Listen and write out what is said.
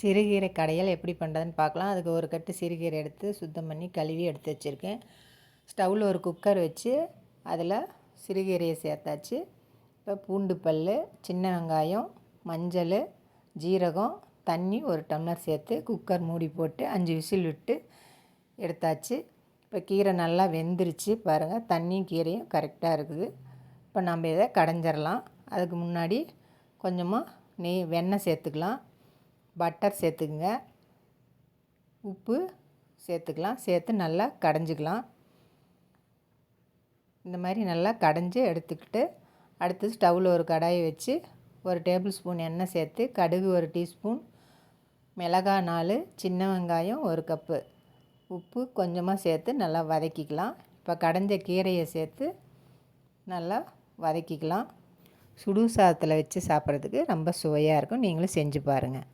சிறுகீரை கடையில் எப்படி பண்ணுறதுன்னு பார்க்கலாம். அதுக்கு ஒரு கட்டு சிறுகீரை எடுத்து சுத்தம் பண்ணி கழுவி எடுத்து வச்சுருக்கேன். ஸ்டவ்வில் ஒரு குக்கர் வச்சு அதில் சிறுகீரையை சேர்த்தாச்சு. இப்போ பூண்டு பல் சின்ன வெங்காயம் மஞ்சள் ஜீரகம் தண்ணி ஒரு டம்ளர் சேர்த்து குக்கர் மூடி போட்டு அஞ்சு விசில் விட்டு எடுத்தாச்சு. இப்போ கீரை நல்லா வெந்துருச்சு பாருங்கள் தண்ணியும் கீரையும் கரெக்டாக இருக்குது. இப்போ நம்ம இதை கடைஞ்சிடலாம். அதுக்கு முன்னாடி கொஞ்சமாக நெய் வெண்ணெய் சேர்த்துக்கலாம். பட்டர் சேர்த்துக்குங்க. உப்பு சேர்த்துக்கலாம். சேர்த்து நல்லா கடைஞ்சிக்கலாம். இந்த மாதிரி நல்லா கடைஞ்சி எடுத்துக்கிட்டு அடுத்து ஸ்டவ்வில் ஒரு கடாயை வச்சு ஒரு டேபிள் ஸ்பூன் எண்ணெய் சேர்த்து கடுகு ஒரு டீஸ்பூன் மிளகா நாலு சின்ன வெங்காயம் ஒரு கப்பு உப்பு கொஞ்சமாக சேர்த்து நல்லா வதக்கிக்கலாம். இப்போ கடைஞ்ச கீரையை சேர்த்து நல்லா வதக்கிக்கலாம். சுடு சாதத்தில் வச்சு சாப்பிட்றதுக்கு ரொம்ப சுவையாக இருக்கும். நீங்களும் செஞ்சு பாருங்கள்